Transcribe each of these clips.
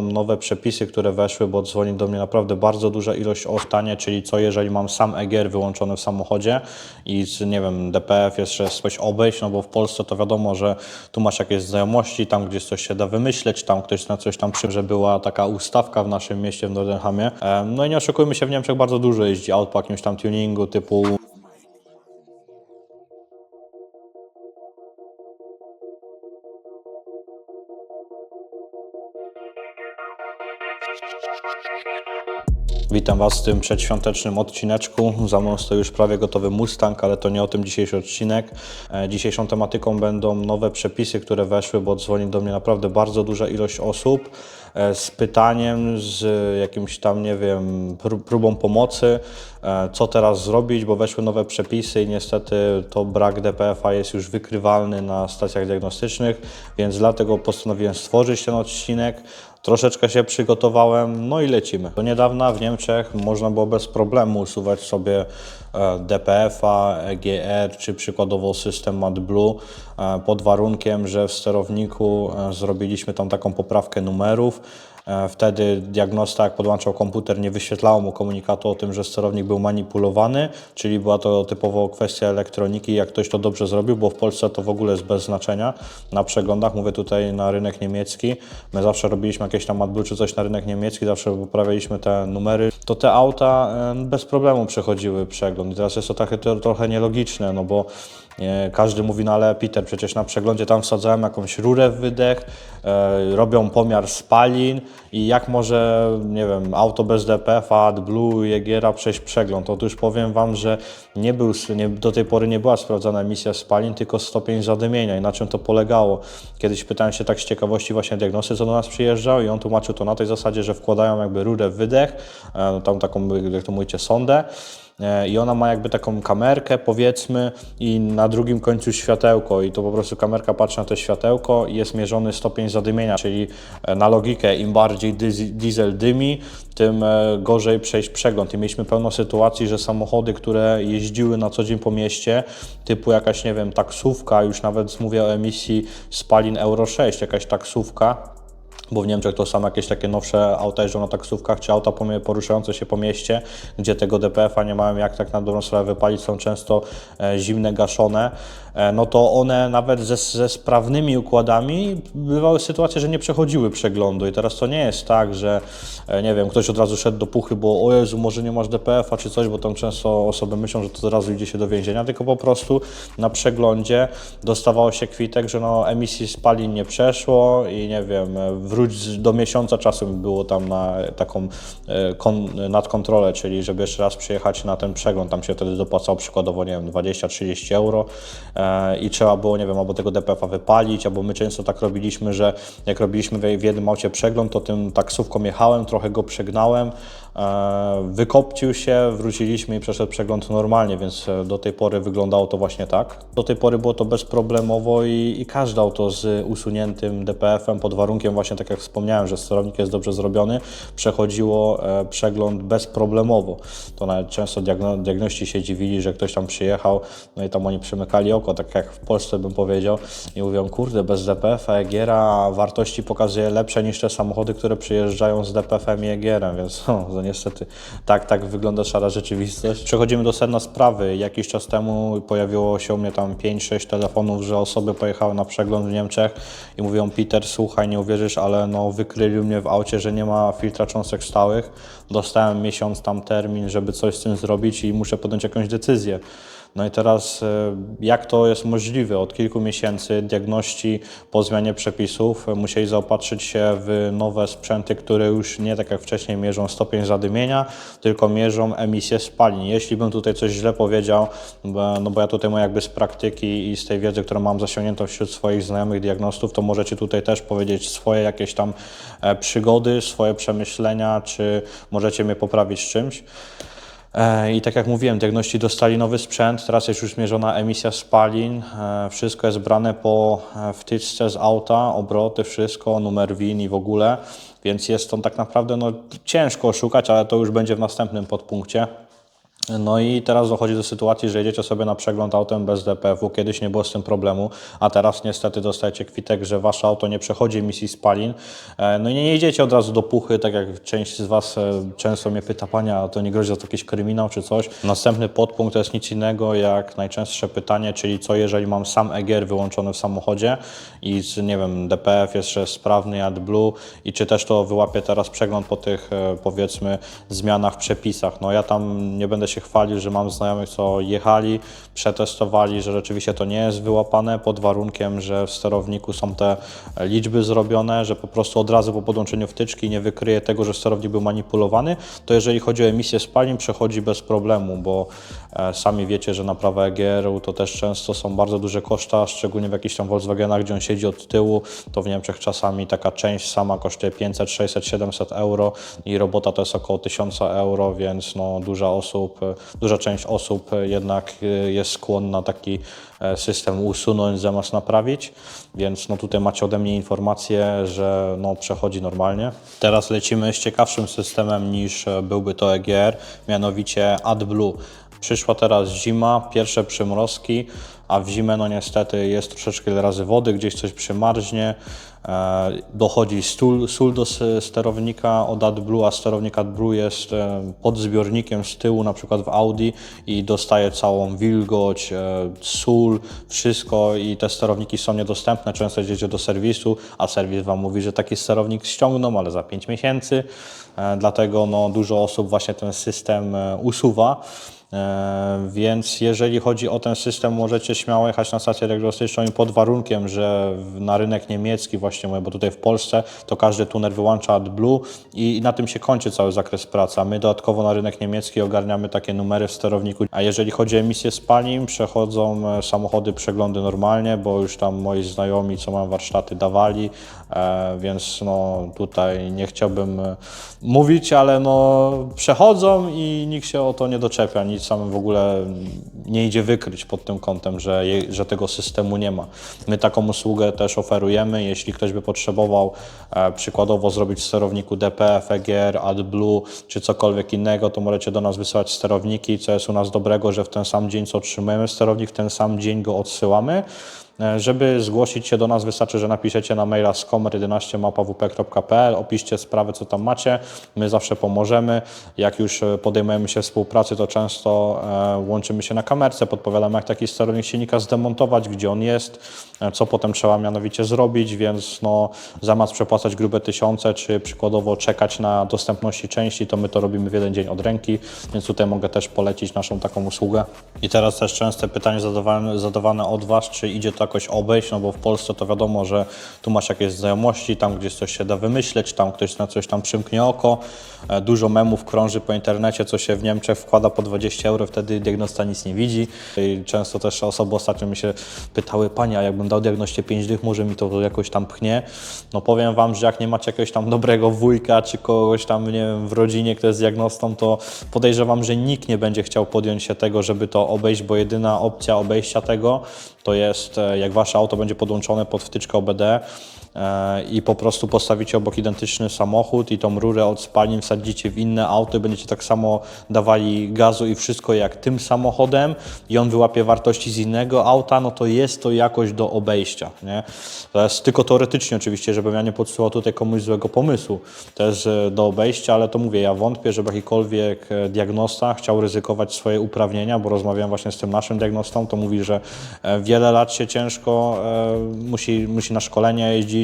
nowe przepisy, które weszły, bo dzwoni do mnie naprawdę bardzo duża ilość o stanie, czyli co jeżeli mam sam EGR wyłączony w samochodzie i nie wiem, DPF jeszcze coś obejść, no bo w Polsce to wiadomo, że tu masz jakieś znajomości, tam gdzieś coś się da wymyśleć, tam ktoś na coś tam przy, że była taka ustawka w naszym mieście w Nordenhamie. Em, No i nie oszukujmy się, w Niemczech bardzo dużo jeździ aut po jakimś tam tuningu typu Witam Was w tym przedświątecznym odcineczku. Za mną stoi już prawie gotowy Mustang, ale to nie o tym dzisiejszy odcinek. E, Dzisiejszą tematyką będą nowe przepisy, które weszły, bo dzwoni do mnie naprawdę bardzo duża ilość osób e, z pytaniem, z jakimś tam, nie wiem, pró- próbą pomocy, e, co teraz zrobić, bo weszły nowe przepisy i niestety to brak DPF-a jest już wykrywalny na stacjach diagnostycznych, więc dlatego postanowiłem stworzyć ten odcinek. Troszeczkę się przygotowałem, no i lecimy. Do niedawna w Niemczech można było bez problemu usuwać sobie e, DPF-a, EGR czy przykładowo system AdBlue e, pod warunkiem, że w sterowniku e, zrobiliśmy tam taką poprawkę numerów. E, Wtedy diagnosta, jak podłączał komputer, nie wyświetlało mu komunikatu o tym, że sterownik był manipulowany, czyli była to typowo kwestia elektroniki, jak ktoś to dobrze zrobił, bo w Polsce to w ogóle jest bez znaczenia. Na przeglądach, mówię tutaj na rynek niemiecki, my zawsze robiliśmy jakieś tam AdBlue czy coś na rynek niemiecki, zawsze poprawialiśmy te numery, to te auta e, bez problemu przechodziły przegląd. I teraz jest to takie trochę nielogiczne, no bo nie, każdy mówi, no ale Peter, przecież na przeglądzie tam wsadzałem jakąś rurę w wydech, e, robią pomiar spalin i jak może, nie wiem, auto bez DPF-a, AdBlue, Jagiera przejść przegląd? Otóż powiem Wam, że nie był, nie, do tej pory nie była sprawdzana emisja spalin, tylko stopień zadymienia i na czym to polegało. Kiedyś pytałem się tak z ciekawości właśnie diagnosty, co do nas przyjeżdżał i on tłumaczył to na tej zasadzie, że wkładają jakby rurę w wydech, e, no tam taką, jak to mówicie, sondę, i ona ma jakby taką kamerkę powiedzmy i na drugim końcu światełko. I to po prostu kamerka patrzy na to światełko i jest mierzony stopień zadymienia, czyli e, na logikę im bardziej diesel dymi, tym e, gorzej przejść przegląd. I mieliśmy pełno sytuacji, że samochody, które jeździły na co dzień po mieście, typu jakaś nie wiem taksówka, już nawet mówię o emisji spalin Euro 6, jakaś taksówka, bo w Niemczech to są jakieś takie nowsze auta jeżdżą na taksówkach, czy auta poruszające się po mieście, gdzie tego DPF-a nie mają jak tak na dobrą sprawę wypalić, są często e, zimne, gaszone, no to one nawet ze, ze sprawnymi układami bywały sytuacje, że nie przechodziły przeglądu. I teraz to nie jest tak, że e, nie wiem, ktoś od razu szedł do puchy, bo o Jezu, może nie masz DPF-a czy coś, bo tam często osoby myślą, że to od razu idzie się do więzienia, tylko po prostu na przeglądzie dostawało się kwitek, że no emisji spalin nie przeszło i nie wiem, e, wróć do miesiąca czasu było tam na taką e, kon, nadkontrolę, czyli żeby jeszcze raz przyjechać na ten przegląd, tam się wtedy dopłacało przykładowo, nie wiem, 20-30 euro. E, i trzeba było, nie wiem, albo tego DPF-a wypalić, albo my często tak robiliśmy, że jak robiliśmy w, jednym aucie przegląd, to tym taksówką jechałem, trochę go przegnałem, e, wykopcił się, wróciliśmy i przeszedł przegląd normalnie, więc e, do tej pory wyglądało to właśnie tak. Do tej pory było to bezproblemowo i, i każde auto z usuniętym DPF-em pod warunkiem właśnie, tak jak wspomniałem, że sterownik jest dobrze zrobiony, przechodziło e, przegląd bezproblemowo. To nawet często diagno, diagności się dziwili, że ktoś tam przyjechał, no i tam oni przymykali oko, tak jak w Polsce bym powiedział i mówią, kurde, bez DPF-a Egiera wartości pokazuje lepsze niż te samochody, które przyjeżdżają z DPF-em i Egierem, więc no, to niestety tak, tak wygląda szara rzeczywistość. Przechodzimy do sedna sprawy. Jakiś czas temu pojawiło się u mnie tam 5-6 telefonów, że osoby pojechały na przegląd w Niemczech i mówią, Peter, słuchaj, nie uwierzysz, ale no wykryli mnie w aucie, że nie ma filtra cząstek stałych. Dostałem miesiąc tam termin, żeby coś z tym zrobić i muszę podjąć jakąś decyzję. No i teraz e, jak to jest możliwe? Od kilku miesięcy diagności po zmianie przepisów e, musieli zaopatrzyć się w nowe sprzęty, które już nie tak jak wcześniej mierzą stopień zadymienia, tylko mierzą emisję spalin. Jeśli bym tutaj coś źle powiedział, no bo ja tutaj mam jakby z praktyki i z tej wiedzy, którą mam zasięgniętą wśród swoich znajomych diagnostów, to możecie tutaj też powiedzieć swoje jakieś tam e, przygody, swoje przemyślenia, czy możecie mnie poprawić czymś. E, I tak jak mówiłem, diagności dostali nowy sprzęt, teraz jest już zmierzona emisja spalin, e, wszystko jest brane po e, wtyczce z auta, obroty, wszystko, numer WIN i w ogóle, więc jest to tak naprawdę no, ciężko oszukać, ale to już będzie w następnym podpunkcie. No i teraz dochodzi do sytuacji, że jedziecie sobie na przegląd autem bez DPF-u. Kiedyś nie było z tym problemu, a teraz niestety dostajecie kwitek, że wasze auto nie przechodzi emisji spalin. E, No i nie jedziecie od razu do puchy, tak jak część z was e, często mnie pyta, pania, to nie grozi za to jakiś kryminał czy coś. Następny podpunkt to jest nic innego jak najczęstsze pytanie, czyli co jeżeli mam sam EGR wyłączony w samochodzie i nie wiem, DPF jeszcze sprawny, AdBlue i czy też to wyłapie teraz przegląd po tych e, powiedzmy zmianach w przepisach. No ja tam nie będę się chwalił, że mam znajomych, co jechali, przetestowali, że rzeczywiście to nie jest wyłapane pod warunkiem, że w sterowniku są te liczby zrobione, że po prostu od razu po podłączeniu wtyczki nie wykryje tego, że sterownik był manipulowany, to jeżeli chodzi o emisję spalin przechodzi bez problemu, bo sami wiecie, że naprawa EGR-u to też często są bardzo duże koszta, szczególnie w jakichś tam Volkswagenach, gdzie on siedzi od tyłu, to w Niemczech czasami taka część sama kosztuje 500, 600, 700 euro i robota to jest około 1000 euro, więc no, duża osób, e, duża część osób e, jednak e, jest skłonna taki e, system usunąć zamiast naprawić, więc no tutaj macie ode mnie informację, że no przechodzi normalnie. Teraz lecimy z ciekawszym systemem niż e, byłby to EGR, mianowicie AdBlue. Przyszła teraz zima, pierwsze przymrozki, a w zimę no niestety jest troszeczkę ile razy wody, gdzieś coś przymarznie, e, dochodzi sól, sól do sterownika od AdBlue, a sterownik AdBlue jest e, pod zbiornikiem z tyłu, na przykład w Audi i dostaje całą wilgoć, e, sól, wszystko i te sterowniki są niedostępne, często jedziecie do serwisu, a serwis Wam mówi, że taki sterownik ściągną, ale za 5 miesięcy, e, dlatego no, dużo osób właśnie ten system e, usuwa. E, Więc jeżeli chodzi o ten system, możecie śmiało jechać na stację diagnostyczną i pod warunkiem, że na rynek niemiecki właśnie bo tutaj w Polsce to każdy tuner wyłącza AdBlue i na tym się kończy cały zakres pracy. My dodatkowo na rynek niemiecki ogarniamy takie numery w sterowniku. A jeżeli chodzi o emisję spalin, przechodzą e, samochody przeglądy normalnie, bo już tam moi znajomi, co mają warsztaty, dawali, e, więc no tutaj nie chciałbym mówić, ale no przechodzą i nikt się o to nie doczepia, nic sam w ogóle nie idzie wykryć pod tym kątem, że, je, że tego systemu nie ma. My taką usługę też oferujemy, jeśli ktoś by potrzebował e, przykładowo zrobić w sterowniku DPF, EGR, AdBlue czy cokolwiek innego, to możecie do nas wysyłać sterowniki, co jest u nas dobrego, że w ten sam dzień, co otrzymujemy sterownik, w ten sam dzień go odsyłamy. E, Żeby zgłosić się do nas, wystarczy, że napiszecie na maila skomer11małpawp.pl, opiszcie sprawę, co tam macie. My zawsze pomożemy. Jak już e, podejmujemy się współpracy, to często e, łączymy się na kamerce, podpowiadamy, jak taki sterownik silnika zdemontować, gdzie on jest, co potem trzeba mianowicie zrobić, więc no, zamiast przepłacać grube tysiące, czy przykładowo czekać na dostępności części, to my to robimy w jeden dzień od ręki, więc tutaj mogę też polecić naszą taką usługę. I teraz też częste pytanie zadawane, zadawane od Was, czy idzie to jakoś obejść, no bo w Polsce to wiadomo, że tu masz jakieś znajomości, tam gdzieś coś się da wymyśleć, tam ktoś na coś tam przymknie oko. E, Dużo memów krąży po internecie, co się w Niemczech wkłada po 20 euro, wtedy diagnosta nic nie widzi. I często też osoby ostatnio mi się pytały, Panie, a jakbym dał diagnoście 5 dych, może mi to jakoś tam pchnie. No powiem Wam, że jak nie macie jakiegoś tam dobrego wujka, czy kogoś tam, nie wiem, w rodzinie, kto jest diagnostą, to podejrzewam, że nikt nie będzie chciał podjąć się tego, żeby to obejść, bo jedyna opcja obejścia tego to jest, e, jak Wasze auto będzie podłączone pod wtyczkę OBD, i po prostu postawicie obok identyczny samochód i tą rurę od spalin wsadzicie w inne auto będziecie tak samo dawali gazu i wszystko jak tym samochodem i on wyłapie wartości z innego auta, no to jest to jakoś do obejścia, nie? To jest tylko teoretycznie oczywiście, żebym ja nie podsyłał tutaj komuś złego pomysłu. To jest e, do obejścia, ale to mówię, ja wątpię, żeby jakikolwiek e, diagnosta chciał ryzykować swoje uprawnienia, bo rozmawiałem właśnie z tym naszym diagnostą, to mówi, że e, wiele lat się ciężko e, musi, musi na szkolenia jeździć,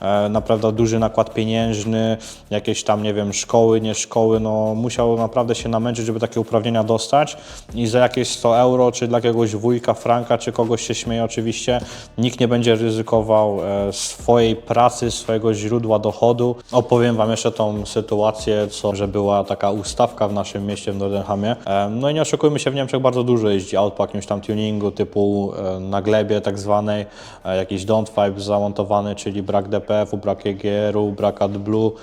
e, naprawdę duży nakład pieniężny, jakieś tam, nie wiem, szkoły, nie szkoły, no musiał naprawdę się namęczyć, żeby takie uprawnienia dostać i za jakieś 100 euro, czy dla jakiegoś wujka, franka, czy kogoś się śmieje oczywiście, nikt nie będzie ryzykował e, swojej pracy, swojego źródła dochodu. Opowiem Wam jeszcze tą sytuację, co, że była taka ustawka w naszym mieście w Nordenhamie. E, No i nie oszukujmy się, w Niemczech bardzo dużo jeździ aut po jakimś tam tuningu typu na glebie tak zwanej, jakiś don't vibe zamontowany, czyli brak DPF-u, brak EGR-u, brak AdBlue,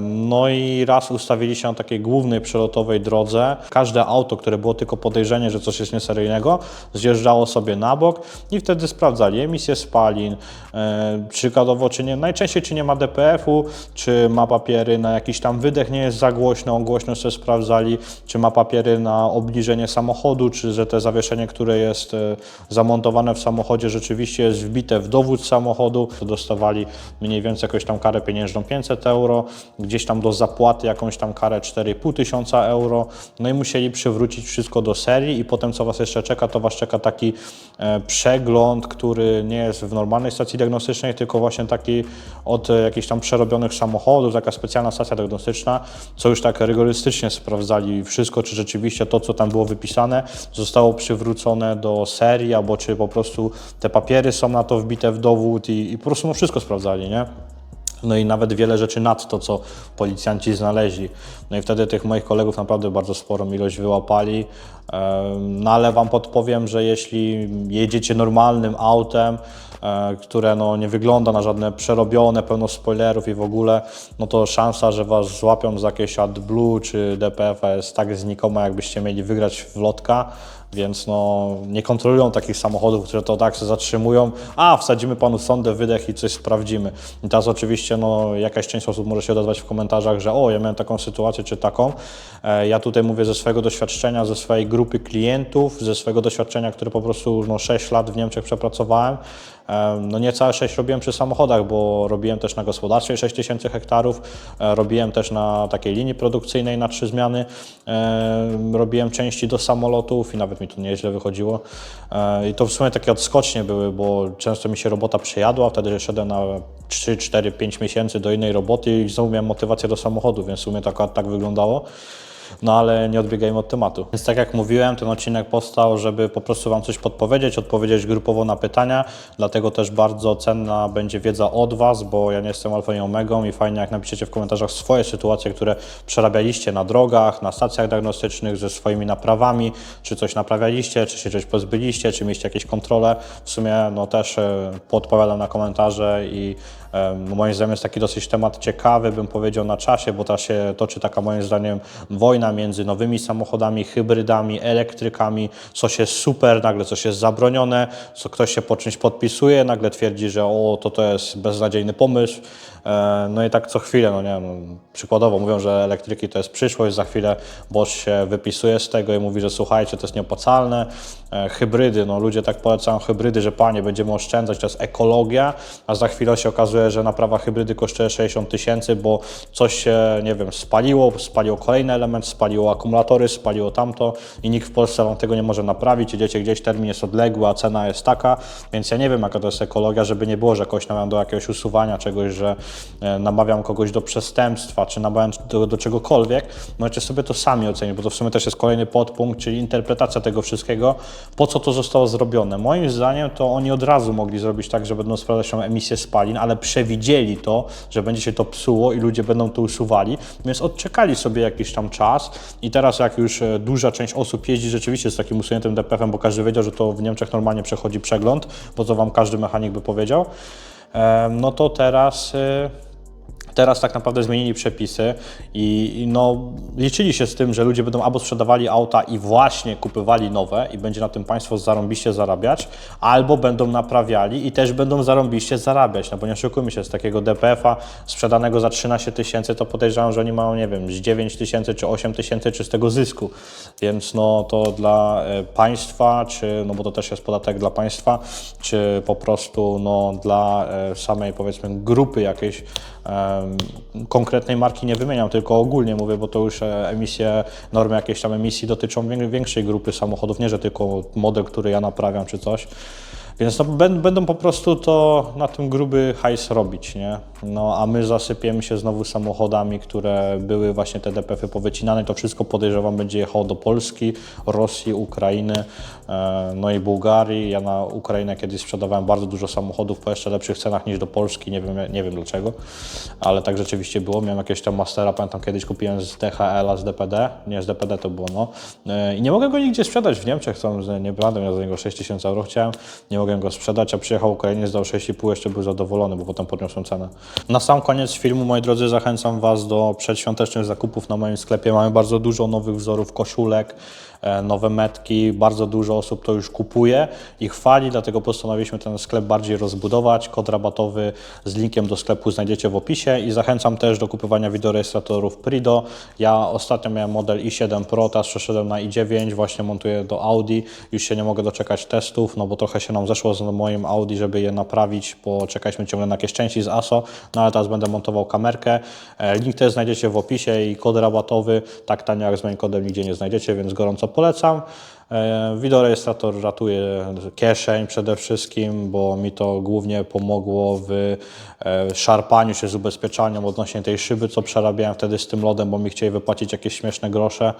No i raz ustawili się na takiej głównej przelotowej drodze. Każde auto, które było tylko podejrzenie, że coś jest nieseryjnego, zjeżdżało sobie na bok i wtedy sprawdzali emisję spalin, e, przykładowo czy nie, najczęściej czy nie ma DPF-u, czy ma papiery na jakiś tam wydech nie jest za głośno, głośno sobie sprawdzali, czy ma papiery na obniżenie samochodu, czy że te zawieszenie, które jest e, zamontowane w samochodzie rzeczywiście jest wbite w dowód samochodu, dostawali mniej więcej jakąś tam karę pieniężną 500 euro, gdzieś tam do zapłaty jakąś tam karę 4,5 tysiąca euro, no i musieli przywrócić wszystko do serii i potem co Was jeszcze czeka, to Was czeka taki e, przegląd, który nie jest w normalnej stacji diagnostycznej, tylko właśnie taki od e, jakichś tam przerobionych samochodów, taka specjalna stacja diagnostyczna, co już tak rygorystycznie sprawdzali wszystko, czy rzeczywiście to, co tam było wypisane, zostało przywrócone do serii, albo czy po prostu te papiery są na to wbite w dowód i, i po prostu no wszystko sprawdzali, nie? No i nawet wiele rzeczy nad to, co policjanci znaleźli. No i wtedy tych moich kolegów naprawdę bardzo sporą ilość wyłapali. No ale Wam podpowiem, że jeśli jedziecie normalnym autem, które no, nie wygląda na żadne przerobione, pełno spoilerów i w ogóle, no to szansa, że Was złapią za jakieś AdBlue czy DPF jest tak znikoma, jakbyście mieli wygrać w lotka. Więc no, nie kontrolują takich samochodów, które to tak się zatrzymują. A, wsadzimy panu sondę, wydech i coś sprawdzimy. I teraz oczywiście no, jakaś część osób może się odezwać w komentarzach, że o, ja miałem taką sytuację czy taką. E, ja tutaj mówię ze swojego doświadczenia, ze swojej grupy klientów, ze swojego doświadczenia, które po prostu no, 6 lat w Niemczech przepracowałem. No niecałe 6 robiłem przy samochodach, bo robiłem też na gospodarstwie 6000 hektarów, e, robiłem też na takiej linii produkcyjnej na trzy zmiany, robibiłem części do samolotów i nawet mi to nieźle wychodziło. E, I to w sumie takie odskocznie były, bo często mi się robota przejadła, wtedy szedłem na 3, 4, 5 miesięcy do innej roboty i znowu miałem motywację do samochodu, więc w sumie tak, tak wyglądało. No ale nie odbiegajmy od tematu. Więc tak jak mówiłem, ten odcinek powstał, żeby po prostu Wam coś podpowiedzieć, odpowiedzieć grupowo na pytania, dlatego też bardzo cenna będzie wiedza od Was, bo ja nie jestem alfa i omegą i fajnie jak napiszecie w komentarzach swoje sytuacje, które przerabialiście na drogach, na stacjach diagnostycznych ze swoimi naprawami, czy coś naprawialiście, czy się czegoś pozbyliście, czy mieliście jakieś kontrole. W sumie no też e, podpowiadam na komentarze i moim zdaniem jest taki dosyć temat ciekawy, bym powiedział na czasie, bo teraz się toczy taka moim zdaniem wojna między nowymi samochodami, hybrydami, elektrykami, coś jest super, nagle coś jest zabronione, co ktoś się po czymś podpisuje, nagle twierdzi, że o, to to jest beznadziejny pomysł. No i tak co chwilę, no nie wiem, no, przykładowo mówią, że elektryki to jest przyszłość, za chwilę Bosch się wypisuje z tego i mówi, że słuchajcie, to jest nieopłacalne. E, Hybrydy, no ludzie tak polecają hybrydy, że panie, będziemy oszczędzać, to jest ekologia, a za chwilę się okazuje, że naprawa hybrydy kosztuje 60 tysięcy, bo coś się, nie wiem, spaliło, spaliło kolejny element, spaliło akumulatory, spaliło tamto i nikt w Polsce wam tego nie może naprawić, idziecie gdzieś, termin jest odległy, a cena jest taka, więc ja nie wiem, jaka to jest ekologia, żeby nie było, że kogoś namawiam do jakiegoś usuwania czegoś, że e, namawiam kogoś do przestępstwa, czy namawiam do, do czegokolwiek, możecie sobie to sami ocenić, bo to w sumie też jest kolejny podpunkt, czyli interpretacja tego wszystkiego, po co to zostało zrobione. Moim zdaniem to oni od razu mogli zrobić tak, że będą sprawdzać tą emisję spalin, ale przewidzieli to, że będzie się to psuło i ludzie będą to usuwali, więc odczekali sobie jakiś tam czas. I teraz jak już e, duża część osób jeździ rzeczywiście z takim usuniętym DPF-em, bo każdy wiedział, że to w Niemczech normalnie przechodzi przegląd, bo to Wam każdy mechanik by powiedział, e, no to teraz... Teraz tak naprawdę zmienili przepisy i, no, liczyli się z tym, że ludzie będą albo sprzedawali auta i właśnie kupywali nowe i będzie na tym państwo zarąbiście zarabiać, albo będą naprawiali i też będą zarąbiście zarabiać. No bo nie oszukujmy się, z takiego DPF-a sprzedanego za 13 tysięcy, to podejrzewam, że oni mają, nie wiem, z 9 tysięcy czy 8 tysięcy czystego zysku. Więc no to dla e, państwa, czy, no bo to też jest podatek dla państwa, czy po prostu no, dla e, samej powiedzmy grupy jakiejś konkretnej marki nie wymieniam, tylko ogólnie mówię, bo to już e, emisje, normy jakieś tam emisji dotyczą wię- większej grupy samochodów, nie że tylko model, który ja naprawiam czy coś. Więc no, bę- będą po prostu to na tym gruby hajs robić, nie? No a my zasypiemy się znowu samochodami, które były właśnie te DPF-y powycinane. To wszystko podejrzewam będzie jechało do Polski, Rosji, Ukrainy, e, no i Bułgarii. Ja na Ukrainę kiedyś sprzedawałem bardzo dużo samochodów po jeszcze lepszych cenach niż do Polski, nie wiem, nie wiem dlaczego, ale tak rzeczywiście było. Miałem jakiegoś tam Mastera, pamiętam kiedyś kupiłem z DHL-a, z DPD, nie z DPD to było, no. E, I nie mogę go nigdzie sprzedać w Niemczech, tam, nie pamiętam, ja za niego 6 tysięcy euro chciałem, nie mogłem go sprzedać, a przyjechał Ukrainiec, dał 6,5, jeszcze był zadowolony, bo potem podniosłem cenę. Na sam koniec filmu, moi drodzy, zachęcam Was do przedświątecznych zakupów na moim sklepie. Mamy bardzo dużo nowych wzorów koszulek, nowe metki, bardzo dużo osób to już kupuje i chwali, dlatego postanowiliśmy ten sklep bardziej rozbudować. Kod rabatowy z linkiem do sklepu znajdziecie w opisie i zachęcam też do kupowania wideorejestratorów Prido. Ja ostatnio miałem model i7 Pro, teraz przeszedłem na i9, właśnie montuję do Audi. Już się nie mogę doczekać testów, no bo trochę się nam zeszło z moim Audi, żeby je naprawić, bo czekaliśmy ciągle na jakieś części z ASO, no ale teraz będę montował kamerkę. E, Link też znajdziecie w opisie i kod rabatowy, tak tanio jak z moim kodem nigdzie nie znajdziecie, więc gorąco polecam. E, Wideorejestrator ratuje kieszeń przede wszystkim, bo mi to głównie pomogło w e, szarpaniu się z ubezpieczaniem odnośnie tej szyby, co przerabiałem wtedy z tym lodem, bo mi chcieli wypłacić jakieś śmieszne grosze.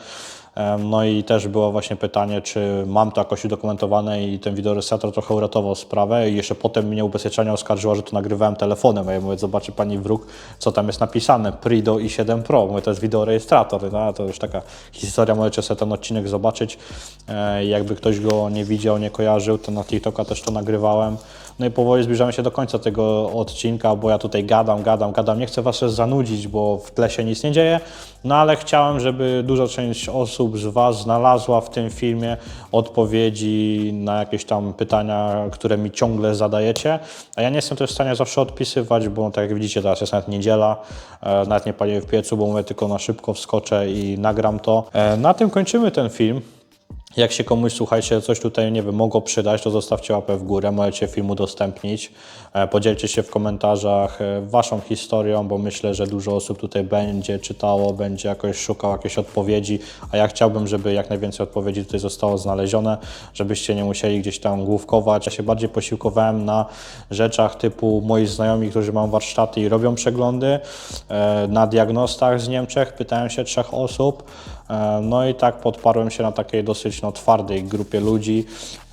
No i też było właśnie pytanie, czy mam to jakoś udokumentowane i ten wideorejestrator trochę uratował sprawę i jeszcze potem mnie ubezpieczenie oskarżyło, że to nagrywałem telefonem, a ja mówię, zobaczy Pani wróg, co tam jest napisane, Prido i 7 Pro, mówię, to jest wideorejestrator, no, to już taka historia, możecie sobie ten odcinek zobaczyć, E, jakby ktoś go nie widział, nie kojarzył, to na TikToka też to nagrywałem. No i powoli zbliżamy się do końca tego odcinka, bo ja tutaj gadam, gadam, gadam. Nie chcę Was zanudzić, bo w tle się nic nie dzieje, no ale chciałem, żeby duża część osób z Was znalazła w tym filmie odpowiedzi na jakieś tam pytania, które mi ciągle zadajecie. A ja nie jestem też w stanie zawsze odpisywać, bo tak jak widzicie, teraz jest nawet niedziela, e, nawet nie paliłem w piecu, bo mówię tylko na szybko wskoczę i nagram to. E, Na tym kończymy ten film. Jak się komuś, słuchajcie, coś tutaj, nie wiem, mogło przydać, to zostawcie łapę w górę, możecie film udostępnić, e, podzielcie się w komentarzach e, waszą historią, bo myślę, że dużo osób tutaj będzie czytało, będzie jakoś szukał jakiejś odpowiedzi, a ja chciałbym, żeby jak najwięcej odpowiedzi tutaj zostało znalezione, żebyście nie musieli gdzieś tam główkować. Ja się bardziej posiłkowałem na rzeczach typu moi znajomi, którzy mają warsztaty i robią przeglądy, e, na diagnostach z Niemczech, pytałem się trzech osób, No i tak podparłem się na takiej dosyć no, twardej grupie ludzi,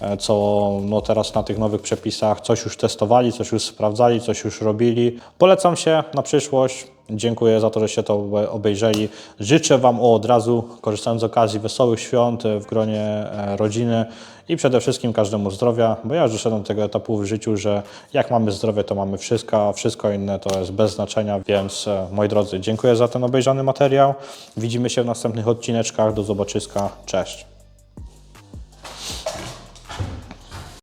e, co no, teraz na tych nowych przepisach coś już testowali, coś już sprawdzali, coś już robili. Polecam się na przyszłość. Dziękuję za to, żeście to obe- obejrzeli. Życzę Wam od razu, korzystając z okazji, wesołych świąt e, w gronie e, rodziny i przede wszystkim każdemu zdrowia, bo ja już doszedłem do tego etapu w życiu, że jak mamy zdrowie, to mamy wszystko, a wszystko inne to jest bez znaczenia, więc e, moi drodzy, dziękuję za ten obejrzany materiał. Widzimy się w następnych odcineczkach. Do zobaczyska. Cześć.